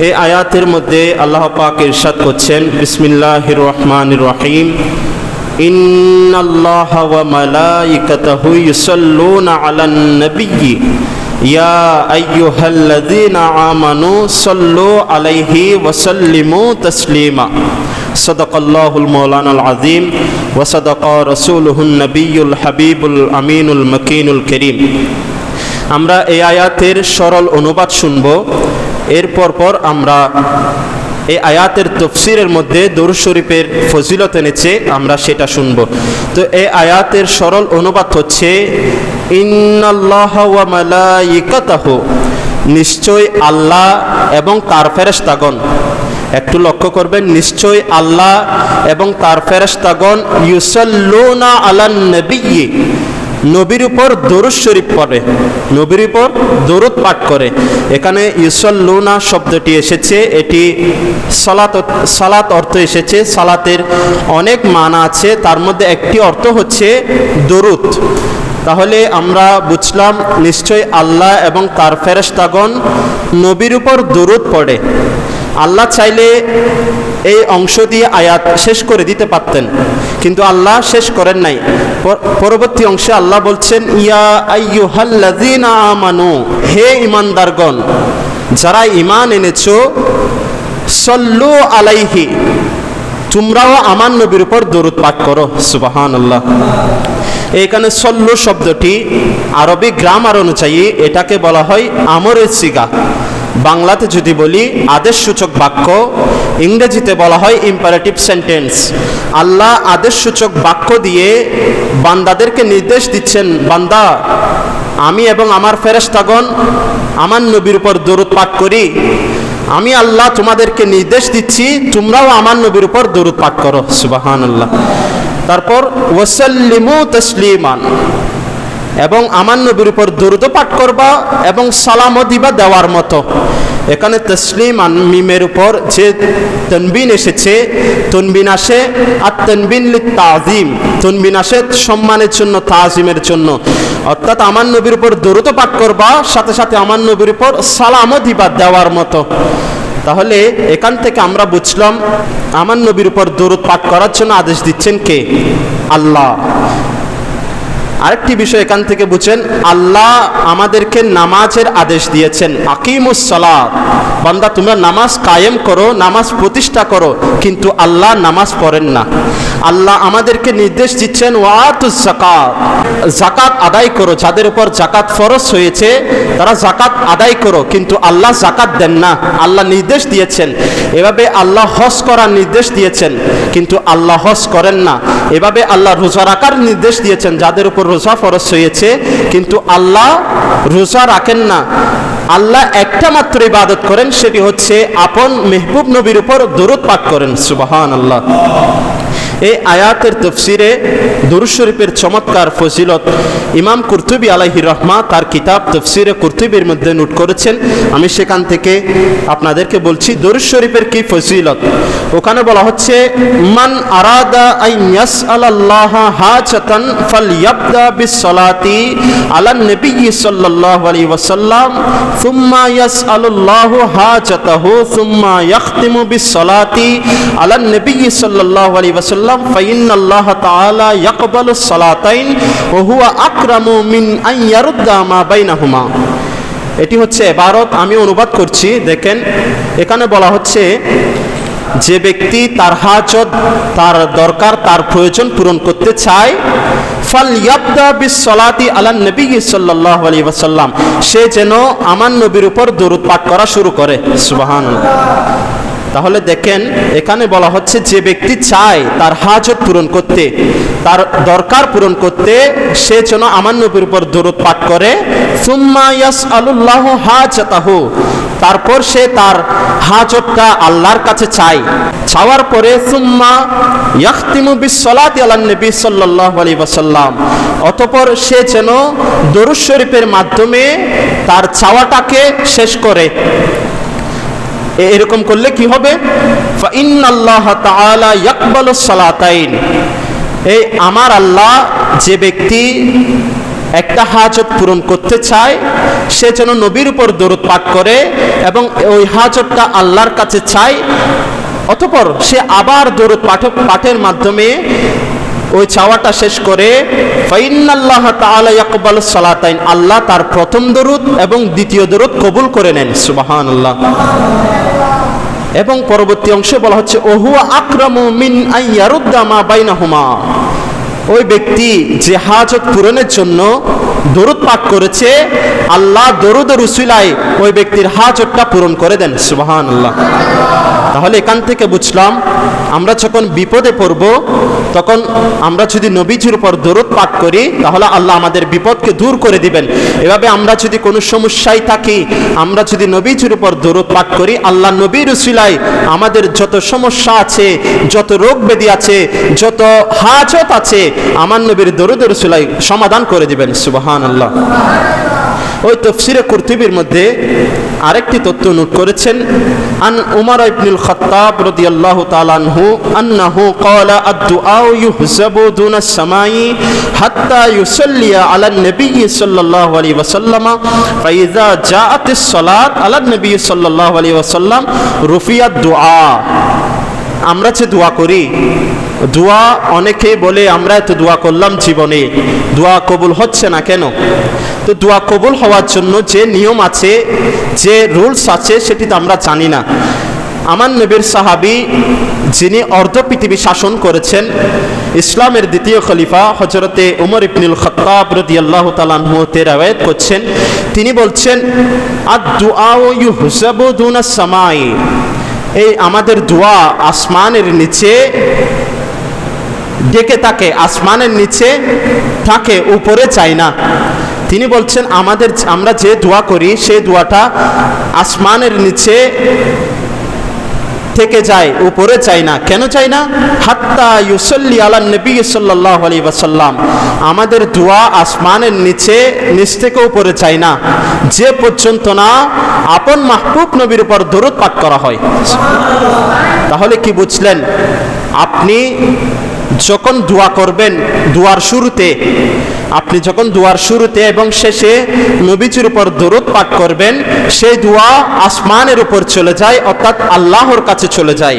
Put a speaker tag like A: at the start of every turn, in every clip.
A: এই আয়াতের মধ্যে আল্লাহ পাক ইরশাদ করছেন বিসমিল্লাহির রহমানির রহিম إن الله وملائكته يصلون على النبي يا أيها الذين آمنوا صلوا عليه وسلموا تسليما صدق الله المولانا العظيم وصدق رسوله النبي الحبيب الأمين المكين الكريم আমরা এই আয়াতের সরল অনুবাদ শুনব এরপর পর আমরা এই আয়াতের তফসিরের মধ্যে দরুদ শরীফের ফজিলত এনেছে, আমরা সেটা শুনব। তো এই আয়াতের সরল অনুবাদ হচ্ছে ওয়া নিশ্চয় আল্লাহ এবং তার ফেরেশতাগণ, একটু লক্ষ্য করবেন, নিশ্চয় আল্লাহ এবং তার ফেরেশতাগণ, ইউসাল্লুনা আলান নবিয়্যি নবীর উপর দরুদ শরীফ পড়ে, নবীর উপর দরুদ পাঠ করে। এখানে ইউসল্লুনা শব্দটি এসেছে, এটি সালাত সালাত অর্থ এসেছে, সালাতের অনেক মানা আছে, তার মধ্যে একটি অর্থ হচ্ছে দরুদ। তাহলে আমরা বুঝলাম, নিশ্চয় আল্লাহ এবং তার ফেরেশতাগণ নবীর উপর দরুদ পড়ে। আল্লাহ চাইলে এই অংশ দিয়ে আয়াত শেষ করে দিতে পারতেন। কিন্তু আল্লাহ শেষ করেন নাই। পরবর্তী অংশে আল্লাহ বলছেন, ইয়া আইয়ুহাল্লাযীনা আমানু, হে ইমানদারগণ যারা ইমান এনেছো, সল্লু আলাইহি, তোমরাও আমার নবীর উপর দরুদ পাঠ করো। সুবাহান আল্লাহ এখানে সল্লু শব্দটি আরবি গ্রামার অনুযায়ী এটাকে বলা হয় আমরের সিগা। বাংলাতে যদি বলি আদেশসূচক বাক্য, ইংরেজিতে বলা হয় ইম্পারেটিভ সেন্টেন্স আল্লাহ আদেশসূচক বাক্য দিয়ে বান্দাদেরকে নির্দেশ দিচ্ছেন, বান্দা, আমি এবং আমার ফেরেশতাগণ আমার নবীর উপর দরুদ পাঠ করি। আমি আল্লাহ তোমাদেরকে নির্দেশ দিচ্ছি, তোমরাও আমার নবীর উপর দরুদ পাঠ করো। সুবাহান আল্লাহ তারপর, ওয়াসাল্লিমু তসলিমান। এবং আমার নবীর উপর দরুদ পাঠ করবা এবং সালামও দিবা দেওয়ার মতো। এখানে তসলিম আন মিমের উপর যে তনবিন এসেছে, তনবিন আসে, আর তনবিন লি তাজিম। তনবিন আসে সম্মানের জন্য, তাজিমের জন্য। অর্থাৎ আমার নবীর উপর দরুদ পাঠ করবা, সাথে সাথে আমার নবীর উপর সালামও দিবা দেওয়ার মতো। তাহলে এখান থেকে আমরা বুঝলাম, আমার নবীর উপর দরুদ পাঠ করার জন্য আদেশ দিচ্ছেন কে? আল্লাহ। আরেকটি বিষয় এখান থেকে বুঝেন, আল্লাহ আমাদেরকে নামাজের আদেশ দিয়েছেন, আকিমুস সালাত। বান্দা, তোমরা নামাজ কায়েম করো, নামাজ প্রতিষ্ঠা করো, কিন্তু আল্লাহ নামাজ পড়েন না। আল্লাহ আমাদেরকে নির্দেশ দিচ্ছেন, ওয়াতুস জাকাত জাকাত আদায় করো, যাদের উপর জাকাত ফরজ হয়েছে, তারা জাকাত আদায় করো, কিন্তু আল্লাহ জাকাত দেন না। আল্লাহ নির্দেশ দিয়েছেন। এভাবে আল্লাহ হজ করার নির্দেশ দিয়েছেন, কিন্তু আল্লাহ হজ করেন না। এভাবে আল্লাহ রোজা রাখার নির্দেশ দিয়েছেন, যাদের উপর রোজা ফরস হয়েছে। কিন্তু আল্লাহ রোজা রাখেন না। আল্লাহ একটা মাত্র ইবাদত করেন, সেটি হচ্ছে আপন মেহবুব নবীর উপর দরুদ পাঠ করেন। সুবাহান আল্লাহ এই আয়াতের তফসিরে দুরুদ শরীফের চমৎকার ফজিলত ইমাম কুরতুবি আলাইহি রহমা তার কিতাব তফসিরে কুরতুবির মধ্যে নোট করেছেন। আমি সেখান থেকে আপনাদেরকে বলছি, দুরুদ শরীফের কি ফজিলত? ওখানে বলা হচ্ছে, মান আরাদা আই ইয়াসআলাল্লাহ হাজাতান ফালইয়াবদা বিসসালাতি আলা নবী সাল্লাল্লাহু আলাইহি ওয়াসাল্লাম, সুম্মা ইয়াসআলুল্লাহু হাজাতাহু, সুম্মা ইয়াখতিমু বিসসালাতি আলা নবী সাল্লাল্লাহু আলাইহি ওয়াসাল্লাম। এটি হচ্ছে এবারত, আমি অনুবাদ করছি, দেখেন, এখানে বলা হচ্ছে, যে ব্যক্তি তার হাজত, তার দরকার, তার প্রয়োজন পূরণ করতে চায় ফাল ইয়াবদা বিস সলাতি আলা নবী সাল্লাল্লাহু সে যেন আমার নবীর উপর দরুদ পাঠ করা শুরু করে। সুবহানাল্লাহ। তাহলে দেখেন, এখানে বলা হচ্ছে যে ব্যক্তি চায় তার হাজত পূরণ করতে, তার দরকার পূরণ করতে, সে যেন আমার নবীর উপর দরুদ পাঠ করে। সুম্মা ইয়াসআলুল্লাহু হাজাতাহু, তারপর সে তার হাজতটা আল্লাহর কাছে চায়। চাওয়ার পরে সুম্মা ইয়াখতিমু বিসসালাতি আলান নবী সাল্লাল্লাহু আলাইহি ওয়াসাল্লাম, অতঃপর সে যেন দরুদ শরীফের মাধ্যমে তার চাওয়াটাকে শেষ করে। এরকম করলে কি হবে? এই আমার আল্লাহ যে ব্যক্তি একটা হাজত পূরণ করতে চায়, সে যেন নবীর উপর দরুদ পাঠ করে এবং ওই হাজতটা আল্লাহর কাছে চায়, অতপর সে আবার দরুদ পাঠ, পাঠের মাধ্যমে ওই চাওয়াটা শেষ করে ফাইনাল্লাহ তাআলা সালাতাইন। আল্লাহ তার প্রথম দরুদ এবং দ্বিতীয় দরুদ কবুল করে নেন। সুবহানাল্লাহ। এবং পরবর্তী অংশে বলা হচ্ছে, ওহুয়া আকরামু মিন আইয়ারুদ্দামা বাইনাহুমা। ওই ব্যক্তি যে হাজত পূরণের জন্য দরুদ পাঠ করেছে, আল্লাহ দরুদ রুসিলায় ওই ব্যক্তির হাজতটা পূরণ করে দেন সুবাহান আল্লাহ তাহলে এখান থেকে বুঝলাম, আমরা যখন বিপদে পড়ব, তখন আমরা যদি নবীজির উপর দরুদ পাঠ করি, তাহলে আল্লাহ আমাদের বিপদকে দূর করে দিবেন। এভাবে আমরা যদি কোনো সমস্যায় থাকি, আমরা যদি নবীজির উপর দরুদ পাঠ করি, আল্লাহ নবীর রসিলায় আমাদের যত সমস্যা আছে, যত রোগ ব্যাধি আছে, যত হাজত আছে, আমার নবীর দরুদ রসিলাই সমাধান করে দিবেন সুবাহান আল্লাহ ওই তফসিরে কুর্তুবির মধ্যে আরেকটি তথ্য নোট করেছেন, আন উমর ইবনুল খাত্তাব রাদিয়াল্লাহু তাআলা আনহু আন্নাহু ক্বালা আদ-দুআউ ইউহজাবু দুনা সামাই হাত্তা ইউসাল্লি আলা নবী সাল্লাল্লাহু আলাইহি ওয়াসাল্লাম, ফাইযা জাআতিস সালাত আলা নবী সাল্লাল্লাহু আলাইহি ওয়াসাল্লাম রুফিয়াত দুআ। আমরা যে দোয়া করি দোয়া অনেকে বলে, আমরা এত দোয়া করলাম জীবনে। দোয়া কবুল হচ্ছে না কেন? তো দোয়া কবুল হওয়ার জন্য যে নিয়ম আছে, যে রুলস আছে, সেটি তো আমরা জানি না। আমার নবীর সাহাবি যিনি অর্ধ পৃথিবী শাসন করেছেন, ইসলামের দ্বিতীয় খলিফা হজরতে উমর ইবনুল খত্তাব রদিয়াল্লাহ তালানহু তেরাওয়াত করছেন। তিনি বলছেন আদ দুআ ইউহজাবু দুনা সামাই। এই আমাদের দোয়া আসমানের নিচে ডেকে থাকে আসমানের নিচে থাকে, উপরে চাই না। তিনি বলছেন, আমাদের আমরা যে দোয়া করি সেই দোয়াটা আসমানের নিচে থেকে যায়, উপরে চাই না। কেন চাই না? হাত্তা ইউসল্লি আলা নবী সাল্লাহ আলী ওয়াসাল্লাম। আমাদের দোয়া আসমানের নিচে, নিচ থেকে উপরে চাই না। যে পর্যন্ত না আপন মাহবুব নবীর উপর দরুদ পাঠ করা হয়। তাহলে কি বুঝলেন? আপনি যখন দোয়া করবেন, দোয়ার শুরুতে, আপনি যখন দোয়ার শুরুতে এবং শেষে নবীজির উপর দরুদ পাঠ করবেন, সেই দোয়া আসমানের উপর চলে যায়, অর্থাৎ আল্লাহর কাছে চলে যায়।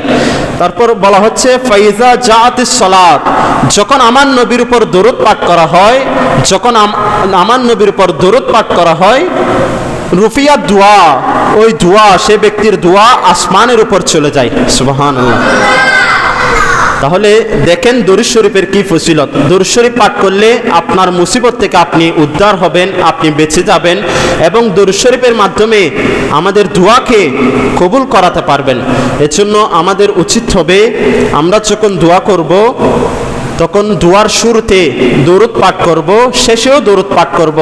A: তারপর বলা হচ্ছে, ফাইজা জাতিস সালাত। যখন আমার নবীর উপর দরুদ পাঠ করা হয়, যখন আমার নবীর উপর দরুদ পাঠ করা হয় রুফিয়া দোয়া, ওই দোয়া, সে ব্যক্তির দোয়া আসমানের উপর চলে যায়। সুবাহান আল্লাহ তাহলে দেখেন দরুদ শরীফের কি ফসিলত দরুদ শরীফ পাঠ করলে আপনার মুসিবত থেকে আপনি উদ্ধার হবেন, আপনি বেঁচে যাবেন এবং দরুদ শরীফের মাধ্যমে আমাদের দোয়াকে কবুল করাতে পারবেন। এজন্য আমাদের উচিত হবে, আমরা যখন দোয়া করব, তখন দোয়ার শুরুতে দরুদ পাঠ করব, শেষেও দরুদ পাঠ করব।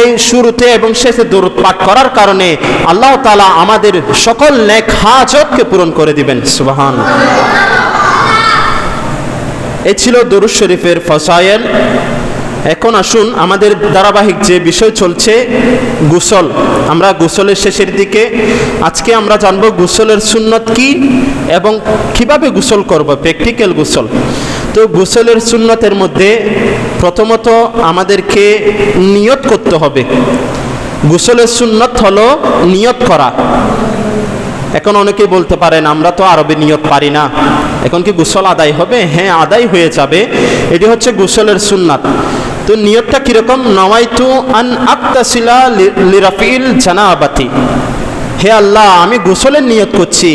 A: এই শুরুতে এবং শেষে দরুদ পাঠ করার কারণে আল্লাহ তালা আমাদের সকল নেক হাজতকে পূরণ করে দিবেন। সুবাহান এ ছিল দরুদ শরীফের ফসায়েল। এখন আসুন আমাদের ধারাবাহিক যে বিষয় চলছে, গুসল। আমরা গুসলের শেষের দিকে, আজকে আমরা জানব গুসলের সুন্নত কি এবং কীভাবে গুসল করব প্র্যাকটিক্যাল গুসল। তো গুসলের সুন্নতের মধ্যে প্রথমত আমাদেরকে নিয়ত করতে হবে। গুসলের সুন্নত হলো নিয়ত করা। এখন অনেকে বলতে পারেন, আমরা তো আরবে নিয়ত পারি না। এখন কি গুসল আদায় হবে? হ্যাঁ আদায় হয়ে যাবে। এটি হচ্ছে গুসলের সুন্নাত। তো নিয়তটা কীরকম? নওয়াইতু আন আক্তাসিলা লিরাফিল জানাবাতি। হে আল্লাহ, আমি গোসলের নিয়ত করছি।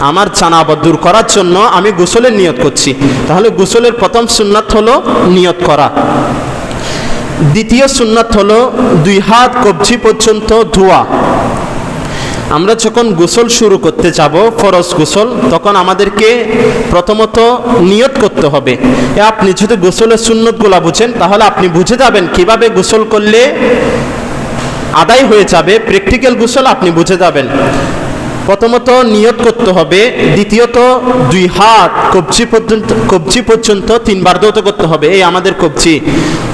A: আমার জানাবত দূর করার জন্য আমি গোসলের নিয়ত করছি। তাহলে গোসলের প্রথম সুন্নাত হলো নিয়ত করা। দ্বিতীয় সুন্নাত হলো দুই হাত কবজি পর্যন্ত ধোয়া। আমরা যখন গোসল শুরু করতে যাব, ফরজ গোসল, তখন আমাদেরকে প্রথমত নিয়ত করতে হবে। আপনি যদি গোসলের সুন্নতগুলা বুঝেন, তাহলে আপনি বুঝে যাবেন কীভাবে গোসল করলে আদায় হয়ে যাবে, প্র্যাকটিক্যাল গোসল আপনি বুঝে যাবেন। প্রথমত নিয়ত করতে হবে, দ্বিতীয়ত দুই হাত কবজি পর্যন্ত কবজি পর্যন্ত তিনবার দৌত করতে হবে। এই আমাদের কবজি।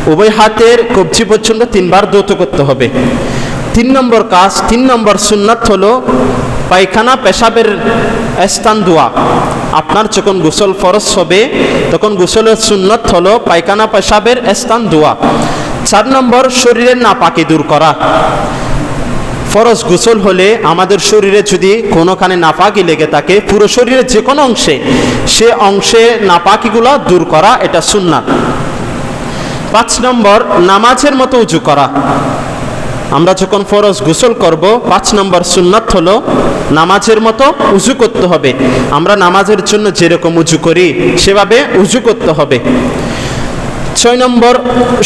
A: উভয় হাতের কবজি পর্যন্ত তিনবার দৌত করতে হবে। তিন নম্বর কাজ, তিন নম্বর সুন্নাত হলো পায়খানা, পেশাবের স্থান, দোয়া। আপনার যখন গোসল ফরজ হবে, তখন গোসলের সুন্নত হলো পায়খানা, পেশাবের স্থান, দোয়া। চার নম্বর, শরীরের নাপাকি দূর করা। ফরজ গোসল হলে আমাদের শরীরে যদি কোনোখানে নাপাকি লেগে থাকে, পুরো শরীরের যে কোনো অংশে, সে অংশে নাপাকিগুলো দূর করা, এটা সুন্নাত। পাঁচ নম্বর, নামাজের মতো উঁচু করা। আমরা যখন ফরজ গোসল করব, পাঁচ নম্বর সুন্নাত হলো নামাজের মতো উজু করতে হবে। আমরা নামাজের জন্য যেরকম উজু করি, সেভাবে উজু করতে হবে। ছয় নম্বর,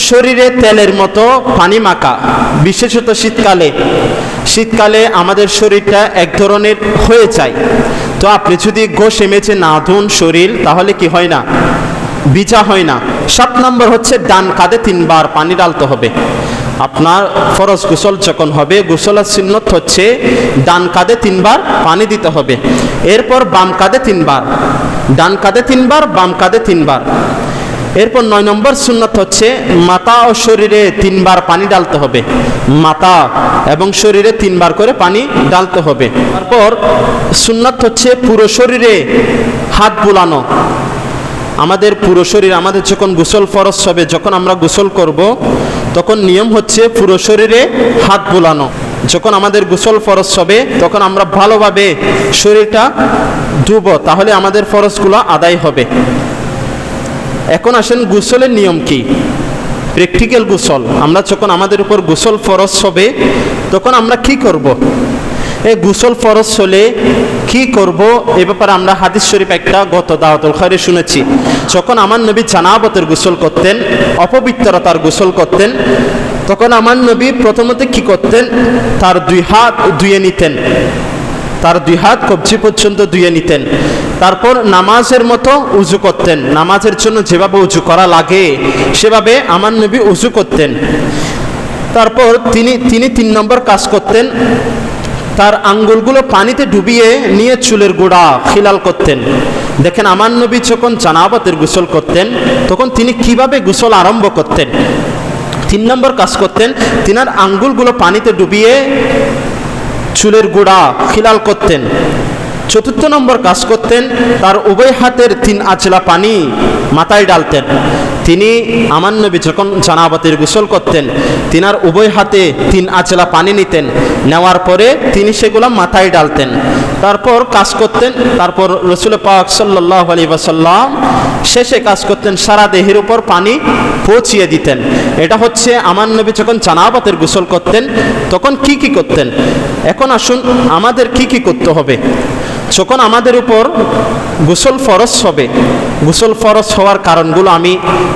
A: শরীরে তেলের মতো পানি মাখা, বিশেষত শীতকালে। শীতকালে আমাদের শরীরটা এক ধরনের হয়ে যায়। তো আপনি যদি ঘষে মেচে না ধুন শরীর, তাহলে কি হয় না? বিচা হয় না। সাত নম্বর হচ্ছে, ডান কাঁধে তিনবার পানি ডালতে হবে। আপনার ফরজ গোসল যখন হবে, গোসলের চিহ্নত হচ্ছে ডান কাঁধে তিনবার পানি দিতে হবে। এরপর বাম কাঁধে তিনবার, ডান কাঁধে তিনবার, বাম কাঁধে তিনবার। এরপর নয় নম্বর সুন্নত হচ্ছে মাথা ও শরীরে তিনবার পানি ডালতে হবে। মাথা এবং শরীরে তিনবার করে পানি ডালতে হবে। তারপর সুন্নত হচ্ছে পুরো শরীরে হাত বুলানো। আমাদের পুরো শরীর, আমাদের যখন গোসল ফরস হবে, যখন আমরা গোসল করব তখন নিয়ম হচ্ছে পুরো শরীরে হাত বোলানো। যখন আমাদের গোসল ফরজ হবে, তখন আমরা ভালোভাবে শরীরটা ধুব, তাহলে আমাদের ফরজগুলো আদায় হবে। এখন আসেন গোসলের নিয়ম কি? প্র্যাকটিক্যাল গোসল। আমরা যখন আমাদের উপর গোসল ফরজ হবে, তখন আমরা কি করব। এই গোসল ফরজ হলে কি করব? এ ব্যাপারে আমরা হাদিস শরীফ একটা গত দাওয়াতুল খারে শুনেছি। যখন আমার নবী জানাবতের গোসল করতেন, অপবিত্রতার গোসল করতেন, তখন আমার নবী প্রথমত কি করতেন? তার দুই হাত ধুয়ে নিতেন। তার দুই হাত কবজি পর্যন্ত ধুয়ে নিতেন। তারপর নামাজের মতো উজু করতেন। নামাজের জন্য যেভাবে উজু করা লাগে, সেভাবে আমার নবী উজু করতেন। তারপর তিনি তিনি তিন নম্বর কাজ করতেন। তার আঙ্গুলগুলো পানিতে ডুবিয়ে নিয়ে চুলের গোড়া খিলাল করতেন। দেখেন আমার নবী যখন জানাবতের গোসল করতেন, তখন তিনি কীভাবে গোসল আরম্ভ করতেন? তিন নম্বর কাজ করতেন, তিনার আঙ্গুলগুলো পানিতে ডুবিয়ে চুলের গোড়া খিলাল করতেন। চতুর্থ নম্বর কাজ করতেন, তার উভয় হাতের তিন আচলা পানি মাথায় ডালতেন। তিনি আমার নবী যখন জানাবাতের গোসল করতেন। তিনার উভয় হাতে তিন আচলা পানি নিতেন। নেওয়ার পরে তিনি সেগুলো মাথায় ডালতেন। তারপর কাজ করতেন। তারপর রসুল পাক সাল্লাহ আলী বাসাল্লাম শেষে কাজ করতেন, সারা দেহের উপর পানি পৌঁছিয়ে দিতেন। এটা হচ্ছে আমার নবী যখন জানাবাতের গোসল করতেন। তখন কি কি করতেন? এখন আসুন, আমাদের কি কি করতে হবে? যখন আমাদের উপর গোসল ফরস হবে, গোসল ফরস হওয়ার কারণগুলো আমি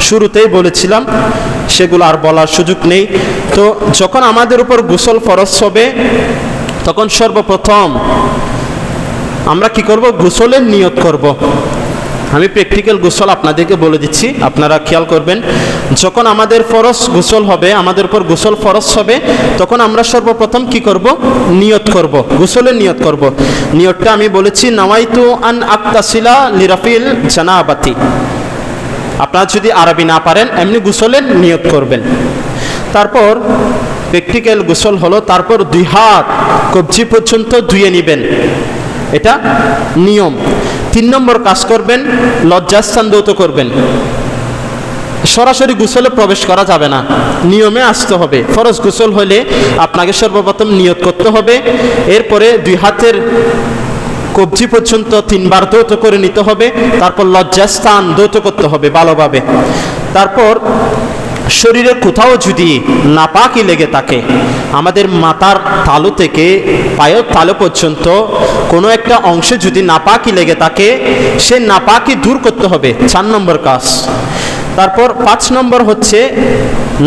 A: শুরুতেই বলেছিলাম, সেগুলো আর বলার সুযোগ নেই তো যখন আমাদের উপর গোসল ফরস হবে, তখন সর্বপ্রথম আমরা কি করব গোসলের নিয়ত করব। আমি প্র্যাকটিক্যাল গোসল আপনাদেরকে বলে দিচ্ছি, আপনারা খেয়াল করবেন, যখন আমাদের ফরস গোসল হবে, আমাদের উপর গোসল ফরস হবে, তখন আমরা সর্বপ্রথম কি করব? নিয়ত করব, গোসলের নিয়ত করব। নিয়তটা আমি বলেছি, নাওয়াইতু আন আক্তাসিলা লিরাফিল জানাবাতি। আপনারা যদি আরবি না পারেন, এমনি গোসলের নিয়ত করবেন। তারপর প্র্যাকটিক্যাল গোসল হলো, তারপর দুই হাত কবজি পর্যন্ত ধুয়ে নেবেন। এটা নিয়ম। তিন নম্বর কাজ করবেন, লজ্জাস্থান দৌত করবেন। সরাসরি গোসলে প্রবেশ করা যাবে না, নিয়মে আসতে হবে। ফরজ গোসল হলে আপনাকে সর্বপ্রথম নিয়ত করতে হবে। এরপরে দুই হাতের কবজি পর্যন্ত তিনবার দৌত করে নিতে হবে। তারপর লজ্জাস্থান দৌত করতে হবে ভালোভাবে। তারপর শরীরের কোথাও যদি নাপাকি লেগে থাকে, আমাদের মাথার তালু থেকে পায়ের তালু পর্যন্ত কোনো একটা অংশে যদি নাপাকি লেগে থাকে, সে নাপাকি দূর করতে হবে। চার নম্বর কাজ। তারপর পাঁচ নম্বর হচ্ছে,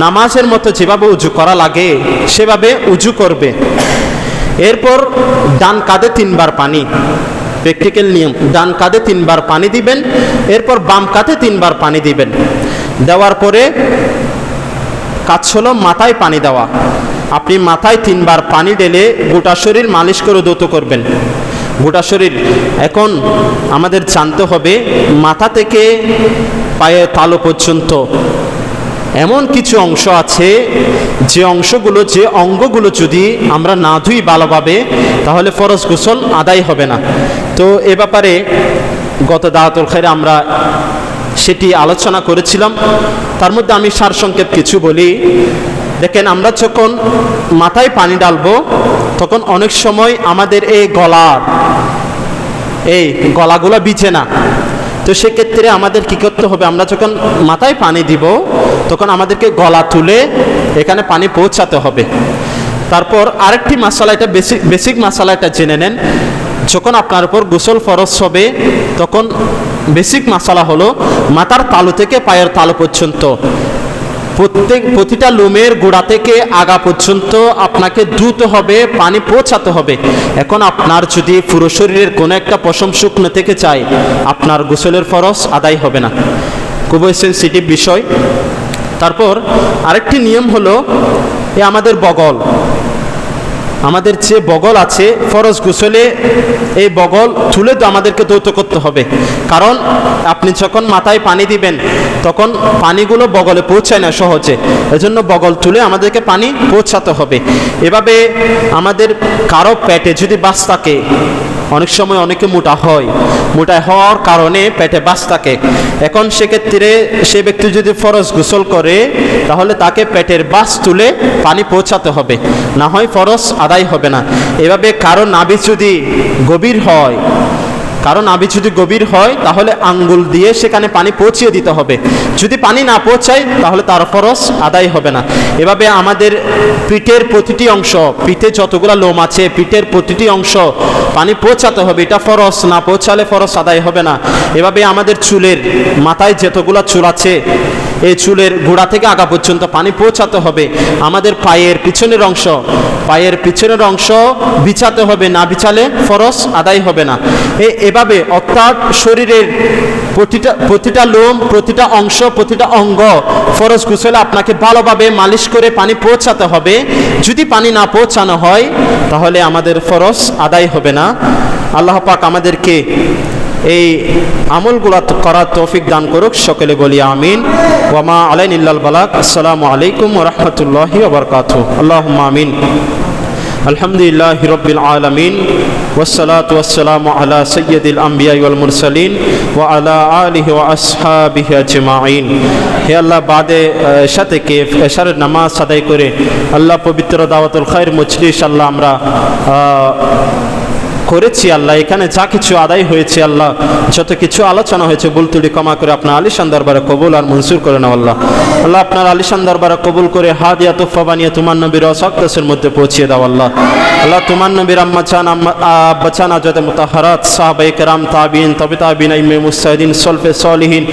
A: নামাজের মতো যেভাবে উজু করা লাগে, সেভাবে উজু করবে। এরপর ডান কাঁধে তিনবার পানি, প্র্যাকটিক্যাল নিয়ম, ডান কাঁধে তিনবার পানি দিবেন, এরপর বাম কাঁধে তিনবার পানি দিবেন। দেওয়ার পরে কাজ হলো মাথায় পানি দেওয়া। আপনি মাথায় তিনবার পানি ঢেলে গোটা শরীর মালিশ করে দৌত করবেন। গোটা শরীর। এখন আমাদের জানতে হবে মাথা থেকে পায়ে তালো পর্যন্ত এমন কিছু অংশ আছে, যে অংশগুলো, যে অঙ্গগুলো যদি আমরা না ধুই ভালোভাবে, তাহলে ফরজ গোসল আদায় হবে না। তো এ ব্যাপারে গত দাওয়াতুল খাইরে আমরা সেটি আলোচনা করেছিলাম। তার মধ্যে আমি সারসংক্ষেপ কিছু বলি। দেখেন, আমরা যখন মাথায় পানি ডালবো তখন অনেক সময় আমাদের এই গলার এই গলাগুলো বিছে না। তো সেক্ষেত্রে আমাদের কি করতে হবে? আমরা যখন মাথায় পানি দিব, তখন আমাদেরকে গলা তুলে এখানে পানি পৌঁছাতে হবে। তারপর আরেকটি মশালা, এটা বেসিক বেসিক মশালা, এটা জেনে নেন। যখন আপনার উপর গোসল ফরজ হবে, তখন বেসিক মশালা হলো মাথার তালু থেকে পায়ের তালু পর্যন্ত। প্রত্যেক, প্রতিটা লোমের গোড়া থেকে আগা পর্যন্ত আপনাকে দ্রুত হবে, পানি পৌঁছাতে হবে। এখন আপনার যদি পুরো শরীরের কোনো একটা পশম শুকনো থেকে চায় আপনার গোসলের ফরজ আদায় হবে না। খুবই সেন্সিটিভ বিষয়। তারপর আরেকটি নিয়ম হলো, এ আমাদের বগল। আমাদের যে বগল আছে, ফরজ গোসলে এই বগল তুলে তো আমাদেরকে দৌত করতে হবে। কারণ আপনি যখন মাথায় পানি দিবেন, তখন পানিগুলো বগলে পৌঁছায় না সহজে। এজন্য বগল তুলে আমাদেরকে পানি পৌঁছাতে হবে। এভাবে আমাদের কারও পেটে যদি বাস থাকে অনেক সময় অনেকে মোটা হয়। মোটা হওয়ার কারণে পেটে বাস থাকে। এখন সেক্ষেত্রে সে ব্যক্তি যদি ফরজ গোসল করে, তাহলে তাকে পেটের বাস তুলে পানি পৌঁছাতে হবে। না হয় ফরজ আদায় হবে না। এভাবে কারও নাবিজ যদি গভীর হয় কারণ নাভি যদি গভীর হয়, তাহলে আঙ্গুল দিয়ে সেখানে পানি পৌঁছিয়ে দিতে হবে। যদি পানি না পৌঁছায়, তাহলে তার ফরস আদায় হবে না। এভাবে আমাদের পিঠের প্রতিটি অংশ, পিঠে যতগুলো লোম আছে, পিঠের প্রতিটি অংশ পানি পৌঁছাতে হবে। এটা ফরস, না পৌঁছালে ফরস আদায় হবে না। এভাবে আমাদের চুলের মাথায় যতগুলো চুল আছে এই চুলের গোড়া থেকে আগা পর্যন্ত পানি পৌঁছাতে হবে। আমাদের পায়ের পিছনের অংশ, পায়ের পিছনের অংশ বিছাতে হবে, না বিছালে ফরস আদায় হবে না। এভাবে অর্থাৎ শরীরের প্রতিটা প্রতিটা লোম, প্রতিটা অংশ, প্রতিটা অঙ্গ ফরজ গুছলে আপনাকে ভালোভাবে মালিশ করে পানি পৌঁছাতে হবে। যদি পানি না পৌঁছানো হয়, তাহলে আমাদের ফরজ আদায় হবে না। আল্লাহ পাক আমাদেরকে এই আমলগুলো করার তৌফিক দান করুক সকলে বলি আমিন ওয়ামা আলাইন ইল্লাল বালাক আসসালামু আলাইকুম ওরহমতুল্লাহি ওবরকাত আল্লাহ আমিন الحمد لله رب العالمين والصلاة والسلام على سيد الأنبياء والمرسلين وعلى آله وأصحابه أجمعين হে আল্লাহ বাদে এশা থেকে এশারের নামাজ আদায় করে আল্লাহ পবিত্র দাওয়াতুল খায়ের মজলিস আল্লাহ আমরা আহ, করেছি আল্লাহ, এখানে যা কিছু আদায় হয়েছে আল্লাহ, যত কিছু আলোচনা হয়েছে বুলতুড়ি ক্ষমা করে আপনার আলিশান দরবারে কবুল আর মনসুর করে নাও আল্লাহ। আল্লাহ, আপনার আলিশান দরবারে কবুল করে হাদিয়া তুফা বানিয়ে তোমার নবীর অসক্তসের মধ্যে পৌঁছিয়ে দাও আল্লাহ। আল্লাহ, তোমার নবীর আম্মা চান আব্বা চান মুতাহারাত সাহাবাই কেরাম তাবিন তবে তাবিন ইমে সলফে সলিহীন,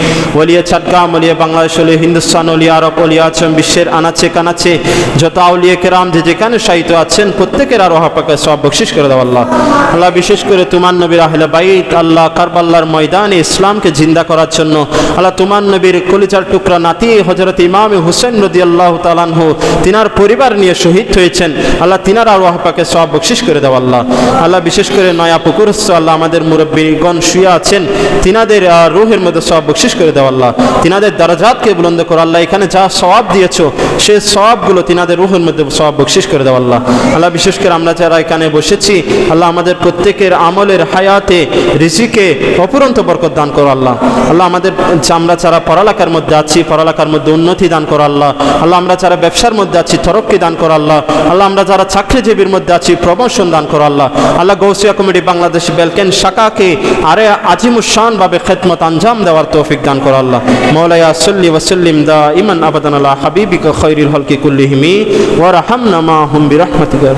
A: ওলিয়া চাটগাম, ওলিয়া বাংলাদেশ হিন্দুস্তান, ওলিয়া আরব, ওলিয়া বিশ্বের আনাচে কানাচে যত আউলিয়া কেরাম যে যেখানে সাহিত্য আছেন, প্রত্যেকের আর ওহাপাকে সব বকশিস করে দাও আল্লাহ। আল্লাহ বিশেষ করে তোমার নবীর আহলে বাইত, আল্লাহ কারবাল্লার ময়দানে ইসলামকে জিন্দা করার জন্য। আল্লাহ তোমার নবীর কলিজার টুকরা নাতি হজরত ইমাম হুসেন নদী আল্লাহ তালানহু তিনার পরিবার নিয়ে শহীদ হয়েছেন। আল্লাহ তিনার আর ওহাপাকে সব বকশিস করে দাও আল্লাহ। আল্লাহ বিশেষ করে নয়া পুকুরস্থ আল্লাহ আমাদের মুরব্বীগণ শুয়ে আছেন। তিনাদের রুহের মধ্যে সব বকশিস করে দাও আল্লাহ। তিনাদের দারাজাতকে বুলন্দ করো আল্লাহ, এখানে যা সওয়াব দিয়েছ, সে সবগুলো তিনাদের রুহের মধ্যে সব বকশিস করে দেওয়া আল্লাহ। আল্লাহ বিশেষ করে আমরা যারা এখানে বসেছি, আল্লাহ আমাদের প্রত্যেকের আমলের হায়াতে রিজিকে অপুরন্ত বরকত দান করো আল্লাহ। আল্লাহ আমাদের আমরা যারা পড়ালেখার মধ্যে আছি, পড়ালেখার মধ্যে উন্নতি দান করো আল্লাহ। আল্লাহ আমরা যারা ব্যবসার মধ্যে আছি, তরক্কি দান করো আল্লাহ। আল্লাহ আমরা যারা চাকরিজীবীর মধ্যে আছি প্রমোশন দান করো আল্লাহ। আল্লাহ গৌসিয়া কমিটি বাংলাদেশ বেলকেন শাখাকে আরে আজিমুসান ভাবে খেদমত আঞ্জাম দেওয়ার তৌফিক দান করো আল্লাহ। মৌলায়া সল্লি ওয়াসাল্লিম দা ইমান আবাদান আল্লাহ হাবিবিকা খৈরিল হলকি কুল্লিহিমি ওয়া রাহামনা মা হুম বিরহমাতিকা।